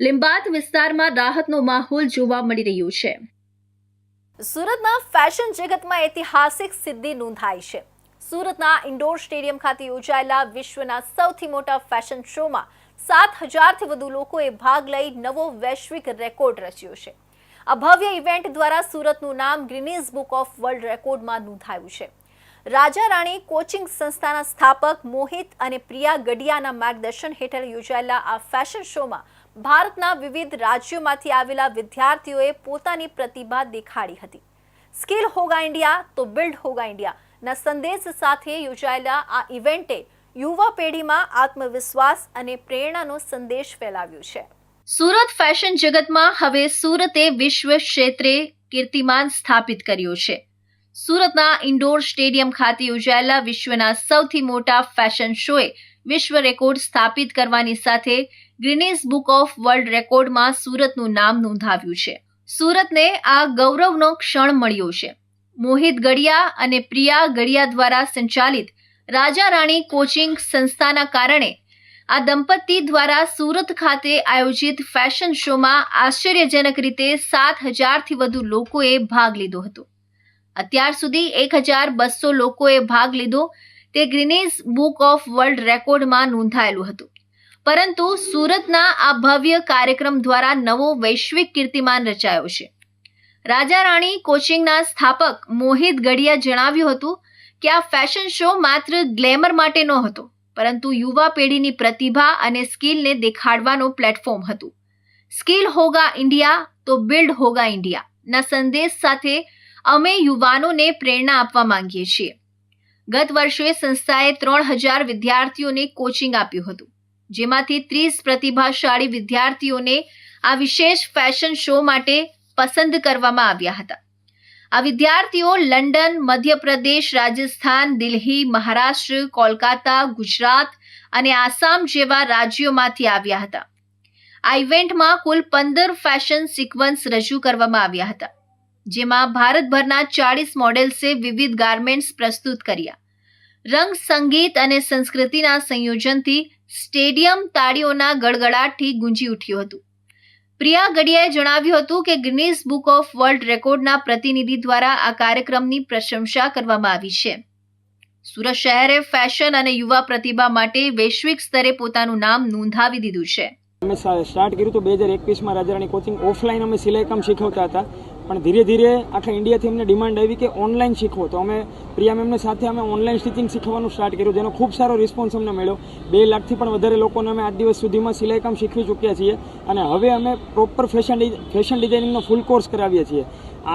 લિંબાયત વિસ્તારમાં રાહતનો માહોલ જોવા મળી રહ્યો છે. સુરતના ફેશન જગતમાં ઐતિહાસિક સિદ્ધિ નોંધાઈ છે. સુરતના ઇન્ડોર સ્ટેડિયમ ખાતે યોજાયેલા વિશ્વના સૌથી મોટા ફેશન શોમાં સાત હજારથી વધુ લોકોએ ભાગ લઈ નવો વૈશ્વિક રેકોર્ડ રચ્યો છે. આ ભવ્ય ઇવેન્ટ દ્વારા સુરતનું નામ ગ્રીનીઝ બુક ઓફ વર્લ્ડ રેકોર્ડમાં નોંધાયું છે. રાજા રાણી કોચિંગ સંસ્થાના સ્થાપક મોહિત અને પ્રિયા ગડિયાના માર્ગદર્શન હેઠળ યોજાયેલા આ ફેશન શોમાં ભારતના વિવિધ રાજ્યોમાંથી આવેલા વિદ્યાર્થીઓએ પોતાની પ્રતિભા દેખાડી હતી. સ્કિલ હોગા ઇન્ડિયા તો બિલ્ડ હોગા ઇન્ડિયા ના સંદેશ સાથે યોજાયેલા આ ઇવેન્ટે યુવા પેઢીમાં આત્મવિશ્વાસ અને પ્રેરણાનો સંદેશ ફેલાવ્યો છે. સુરત ફેશન જગતમાં હવે સુરતે વિશ્વ ક્ષેત્રે કીર્તિમાન સ્થાપિત કર્યો છે. સુરતના ઇન્ડોર સ્ટેડિયમ ખાતે યોજાયેલા વિશ્વના સૌથી મોટા ફેશન શોએ વિશ્વ રેકોર્ડ સ્થાપિત કરવાની સાથે ગ્રીનીઝ બુક ઓફ વર્લ્ડ રેકોર્ડમાં સુરતનું નામ નોંધાવ્યું છે. સુરતને આ ગૌરવનો ક્ષણ મળ્યો છે. મોહિત ગડિયા અને પ્રિયા ગડિયા દ્વારા સંચાલિત રાજા રાણી કોચિંગ સંસ્થાના કારણે આ દંપતી દ્વારા સુરત ખાતે આયોજિત ફેશન શોમાં આશ્ચર્યજનક રીતે સાત હજારથી વધુ લોકોએ ભાગ લીધો હતો. અત્યાર સુધી એક હજાર બસો લોકોએ ભાગ લીધો. તે ગ્રીનીઝ બુક ઓફ વર્લ્ડ રેકોર્ડમાં નોંધાયેલું હતું. પરંતુ સુરતના આ ભવ્ય કાર્યક્રમ દ્વારા નવો વૈશ્વિક કીર્તિમાન રચાયો છે. રાજા રાણી કોચિંગના સ્થાપક મોહિત ગઢિયા જણાવ્યું હતું કે આ ફેશન શો માત્ર ગ્લેમર માટે ન હતો, પરંતુ યુવા પેઢીની પ્રતિભા અને સ્કિલને દેખાડવાનો પ્લેટફોર્મ હતું. સ્કિલ હોગા ઇન્ડિયા તો બિલ્ડ હોગા ઇન્ડિયા, ના સંદેશ સાથે અમે યુવાનોને પ્રેરણા આપવા માંગીએ છીએ. ગત વર્ષે સંસ્થાએ ત્રણ હજાર વિદ્યાર્થીઓને કોચિંગ આપ્યું હતું. જેમાંથી ત્રીસ પ્રતિભાશાળી વિદ્યાર્થીઓને આ વિશેષ ફેશન શો માટે પસંદ કરવામાં આવ્યા હતા. આ વિદ્યાર્થીઓ લંડન, મધ્યપ્રદેશ, રાજસ્થાન, દિલ્હી, મહારાષ્ટ્ર, કોલકાતા, ગુજરાત અને આસામ જેવા રાજ્યોમાંથી આવ્યા હતા. આ ઇવેન્ટમાં કુલ પંદર ફેશન સિક્વન્સ રજૂ કરવામાં આવ્યા હતા, જેમાં ભારતભરના ચાળીસ મોડેલ્સે વિવિધ ગાર્મેન્ટ્સ પ્રસ્તુત કર્યા. રંગ, સંગીત અને સંસ્કૃતિના સંયોજનથી સ્ટેડિયમ તાળીઓના ગડગડાટથી ગુંજી ઉઠ્યું હતું. પ્રિયા ગડિયાએ જણાવ્યું હતું કે ગિનીઝ બુક ઓફ વર્લ્ડ રેકોર્ડના પ્રતિનિધિ દ્વારા આ કાર્યક્રમની પ્રશંસા કરવામાં આવી છે. સુરત શહેરે ફેશન અને યુવા પ્રતિભા માટે વૈશ્વિક સ્તરે પોતાનું નામ નોંધાવી દીધું છે. અમે સ્ટાર્ટ કર્યું તો બે હજાર એકવીસમાં રાજારાણી કોચિંગ ઓફલાઈન અમે સિલાઈકામ શીખવતા હતા. પણ ધીરે ધીરે આખા ઇન્ડિયાથી અમને ડિમાન્ડ આવી કે ઓનલાઈન શીખવો. તો અમે પ્રિયા મેમને સાથે અમે ઓનલાઈન સ્ટિચિંગ શીખવાનું સ્ટાર્ટ કર્યું, જેનો ખૂબ સારો રિસ્પોન્સ અમને મળ્યો. બે લાખથી પણ વધારે લોકોને અમે આજ દિવસ સુધીમાં સિલાઈ કામ શીખવી ચૂક્યા છીએ અને હવે અમે પ્રોપર ફેશન ફેશન ડિઝાઇનિંગનો ફૂલ કોર્સ કરાવીએ છીએ.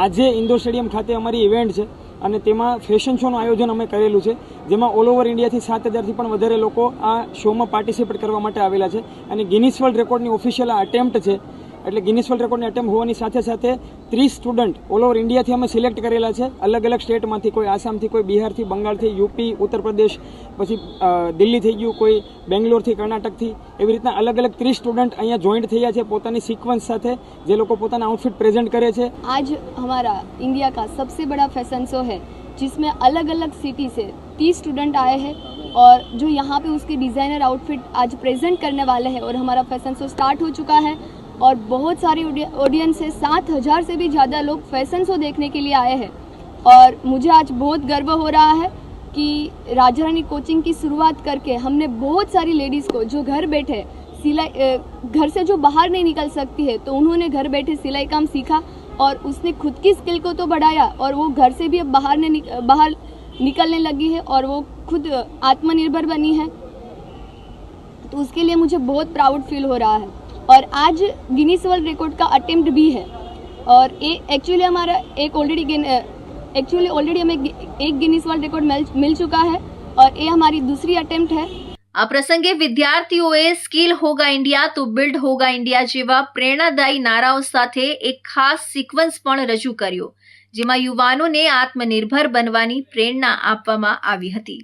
આજે ઇન્ડોર સ્ટેડિયમ ખાતે અમારી ઇવેન્ટ છે અને તેમાં ફેશન શોનું આયોજન અમે કરેલું છે, જેમાં ઓલ ઓવર ઇન્ડિયાથી સાત હજારથી પણ વધારે લોકો આ શોમાં પાર્ટિસિપેટ કરવા માટે આવેલા છે. અને ગિનિસ વર્લ્ડ રેકોર્ડની ઓફિશિયલ આ અટેમ્પ્ટ છે એટલે ગિનિસ વર્લ્ડ રેકોર્ડની અટેમ્પ હોવાની સાથે સાથે ત્રીસ સ્ટુડન્ટ ઓલ ઓવર ઇન્ડિયાથી અમે સિલેક્ટ કરેલા છે અલગ અલગ સ્ટેટમાંથી કોઈ આસામથી કોઈ બિહારથી બંગાળથી યુપી ઉત્તર પ્રદેશ પછી અ, દિલ્હી થઈ ગયું કોઈ બેંગ્લોરથી કર્ણાટકથી એવી રીતના અલગ અલગ ત્રીસ સ્ટુડન્ટ અહીંયા જોઈન્ટ થયા છે પોતાની સિક્વન્સ સાથે જે લોકો પોતાના આઉટફિટ પ્રેઝન્ટ કરે છે आज हमारा इंडिया का सबसे बड़ा फैशन शो है जिसमें अलग अलग सिटी से तीस स्टूडेंट आए हैं और जो यहाँ पे उसके डिज़ाइनर आउटफिट आज प्रेजेंट करने वाले हैं और हमारा फैशन शो स्टार्ट हो चुका है और बहुत सारी ऑडियंस है सात हज़ार से भी ज़्यादा लोग फ़ैशन शो देखने के लिए आए हैं। और मुझे आज बहुत गर्व हो रहा है कि राजा रानी कोचिंग की शुरुआत करके हमने बहुत सारी लेडीज़ को जो घर बैठे सिलाई घर से जो बाहर नहीं निकल सकती है तो उन्होंने घर बैठे सिलाई काम सीखा और उसने खुद की स्किल को तो बढ़ाया और वो घर से भी अब बाहर ने निक, बाहर निकलने लगी है और वो खुद आत्मनिर्भर बनी है। तो उसके लिए मुझे बहुत प्राउड फील हो रहा है। और आज गिनीस वर्ल्ड रिकॉर्ड का अटेम्प्ट भी है और ये एक्चुअली हमारा एक ऑलरेडी एक्चुअली ऑलरेडी हमें एक गिनीस वर्ल्ड रिकॉर्ड मिल मिल चुका है और ये हमारी दूसरी अटेम्प्ट है આ પ્રસંગે વિદ્યાર્થીઓએ સ્કિલ હોગા ઇન્ડિયા તો બિલ્ડ હોગા ઇન્ડિયા જેવા પ્રેરણાદાયી નારાઓ સાથે એક ખાસ સિક્વન્સ પણ રજૂ કર્યો જેમાં યુવાનોને આત્મનિર્ભર બનવાની પ્રેરણા આપવામાં આવી હતી